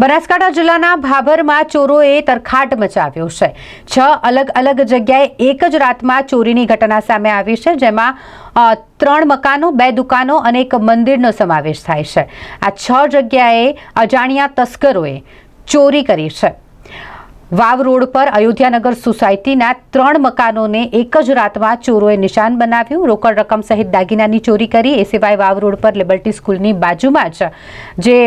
બનાસકાંઠા જિલ્લાના ભાભરમાં ચોરોએ તરખાટ મચાવ્યો છે. છ અલગ અલગ જગ્યાએ એક જ રાતમાં ચોરીની ઘટના સામે આવી છે, જેમાં ત્રણ મકાનો, બે દુકાનો અને એક મંદિરનો સમાવેશ થાય છે. આ છ જગ્યાએ અજાણ્યા તસ્કરોએ ચોરી કરી છે. વાવ રોડ પર અયોધ્યાનગર સોસાયટીના ત્રણ મકાનોને એક જ રાતમાં ચોરોએ નિશાન બનાવ્યું. રોકડ રકમ સહિત દાગીનાની ચોરી કરી, એ સિવાય વાવ રોડ પર લિબર્ટી સ્કૂલની બાજુમાં જ, જે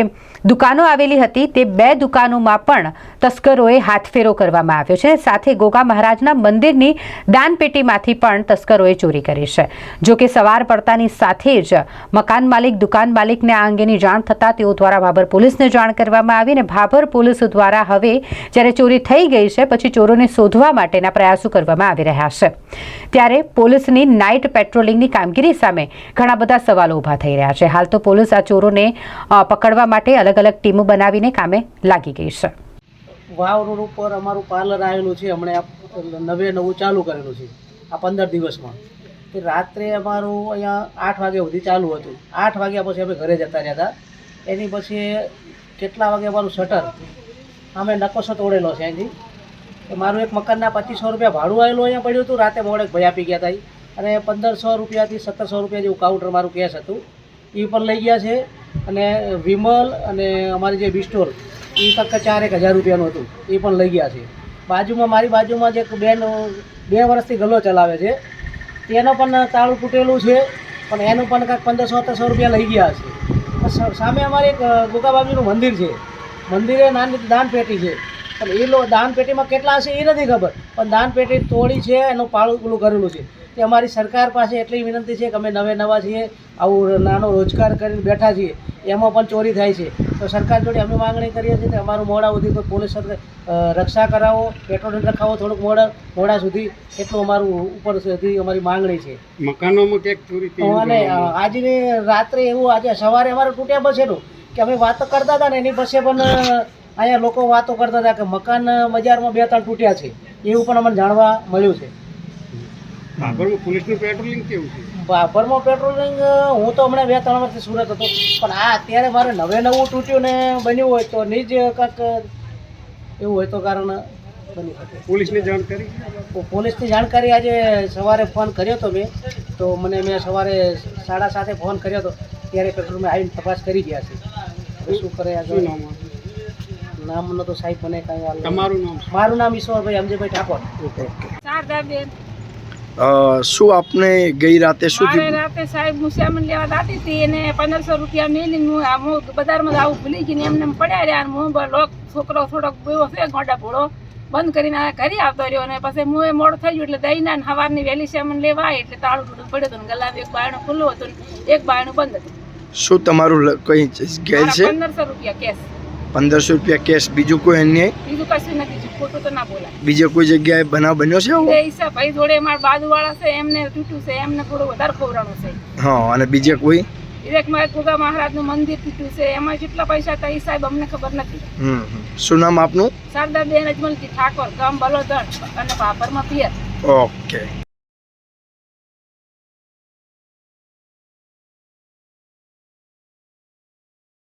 દુકાનો આવેલી હતી તે બે દુકાનોમાં પણ તસ્કરોએ હાથફેરો કરવામાં આવ્યો છે સાથે ગોગા મહારાજના મંદિરની દાનપેટીમાંથી પણ તસ્કરોએ ચોરી કરી છે. જો કે સવાર પડતાની સાથે જ મકાન માલિક, દુકાન માલિકને આ અંગેની જાણ થતાં તેઓ દ્વારા ભાભર પોલીસને જાણ કરવામાં આવી અને ભાભર પોલીસ દ્વારા હવે જ્યારે ચોરી થઈ ગઈ છે, પછી ચોરોને શોધવા માટેના પ્રયાસો કરવામાં આવી રહ્યા છે. ત્યારે પોલીસની નાઇટ પેટ્રોલિંગની કામગીરી સામે ઘણા બધા સવાલો ઊભા થઈ રહ્યા છે. હાલ તો પોલીસ આ ચોરોને પકડવા માટે અલગ અલગ ટીમો બનાવીને કામે લાગી ગઈ છે. વાવ રોડ ઉપર અમારું પાર્લર આવેલું છે, હમણાં નવે નવું ચાલુ કરેલું છે, આ પંદર દિવસમાં. કે રાત્રે અમારું અહીંયા આઠ વાગ્યા સુધી ચાલુ હતું. આઠ વાગ્યા પછી અમે ઘરે જતા રહ્યા હતા. એની પછી કેટલા વાગે અમારું શટર, અમે નકોસો તોડેલો છે અહીંથી. મારું એક મકાનના પચીસો રૂપિયા ભાડું આવેલું અહીંયા પડ્યું હતું, રાતે મોડે ભાઈ આપી ગયા હતા. અને પંદરસો રૂપિયાથી સત્તરસો રૂપિયા જેવું કાઉન્ટર મારું કેશ હતું. એ પણ લઈ ગયા છે. અને વિમલ અને અમારી જે બિસ્ટોર એ ફક્ત ચાર એક હજાર રૂપિયાનું હતું. એ પણ લઈ ગયા છે. બાજુમાં મારી બાજુમાં જે બેન બે વર્ષથી ગલ્લો ચલાવે છે. તેનો પણ તાળું તૂટેલું છે પણ એનું પણ કાંઈક પંદરસો સત્તરસો રૂપિયા લઈ ગયા છે. સામે અમારે એક અ, મંદિર છે. મંદિરે નાની દાન પેટી છે. પણ એ લો દાન પેટીમાં કેટલા હશે એ નથી ખબર. પણ દાન પેટી તોડી છે એનું પાળું પેલું કરેલું છે. તે અમારી સરકાર પાસે એટલી વિનંતી છે કે અમે નવે નવા છીએ આવું નાનો રોજગાર કરીને બેઠા છીએ. એમાં પણ ચોરી થાય છે. તો સરકાર જોડે અમે માંગણી કરીએ છીએ કે અમારું મોડા સુધી કોઈ પોલીસ રક્ષા કરાવો પેટ્રોલ રખાવો થોડુંક મોડા મોડા સુધી. એટલું અમારું ઉપર સુધી અમારી માંગણી છે. મકાનોમાં ક્યાંક ચોરી અને આજની રાત્રે એવું આજે સવારે અમારે તૂટ્યા બસેનું કે અમે વાતો કરતા હતા ને એની પછી પણ અહીંયા લોકો વાતો કરતા હતા કે મકાન બજારમાં બે ત્રણ તૂટ્યા છે. એવું પણ અમને જાણવા મળ્યું છે. બાબરમાં પોલીસનું પેટ્રોલિંગ કેવું છે? બાભરમાં પેટ્રોલિંગ હું તો હમણાં બે ત્રણ વર્ષથી સુરત હતો. પણ આ અત્યારે મારે નવે નવું તૂટ્યું ને બન્યું હોય તો નહીં જ કંઈક એવું હોય તો કારણ બની શકે. પોલીસને જાણ તો પોલીસની જાણકારી આજે સવારે ફોન કર્યો હતો મેં. તો મને મેં સવારે સાડા સાતે ફોન કર્યો હતો ત્યારે પેટ્રોલમાં આવીને તપાસ કરી ગયા છે. શું કરે આગળ નામ નો તો સાહેબ મને કાંઈ તમારું નામ મારું નામ ઈશ્વરભાઈ અમજીભાઈ ઠાકોર. શારદાબેન. શું આપને ગઈ રાતે શું થયું? રાતે સાહેબ મુસામન લેવા દાતી હતી અને પંદરસો રૂપિયા મેલી હું આમ બજારમાં આવું ભૂલી ગઈ એમને પડ્યા રહ્યા અને હું લોક છોકરો થોડોક બોયો છે ગોડા ભોળો. બંધ કરીને કરી ઘરે આવતો રહ્યો અને પછી હું એ મોડ થઈ ગયું એટલે દઈના ને સવારની વહેલી સામાન લેવા આવી એટલે તાળું તૂટું પડ્યું હતું ને ગલાબ એક બાયણું ખુલ્લું હતું એક બાયણું બંધ હતું. શું તમારું કઈ ગયેલ છે? પંદરસો રૂપિયા કેશ. પંદરસો રૂપિયા કેશ બીજું કોઈ અન્ય બીજું કશું નથી. ખોટું તો ના બોલાય. બીજે કોઈ જગ્યાએ બનાવ બન્યો છે આવો? એ ભાઈ જોડે મારા બાજુવાળા છે એમને તૂટ્યું છે એમને થોડું વધારે ખવડાવવાનું છે. હા અને બીજે કોઈ? વિવેકમાં ગોગા મહારાજનું મંદિર તૂટ્યું છે એમાં જેટલા પૈસા હતા એ સાહેબ અમને ખબર નથી. શું નામ આપનું? શારદાબેન અજમલજી ઠાકોર ગામ બલોદર અને ભાભરમાં પિયર ઓકે.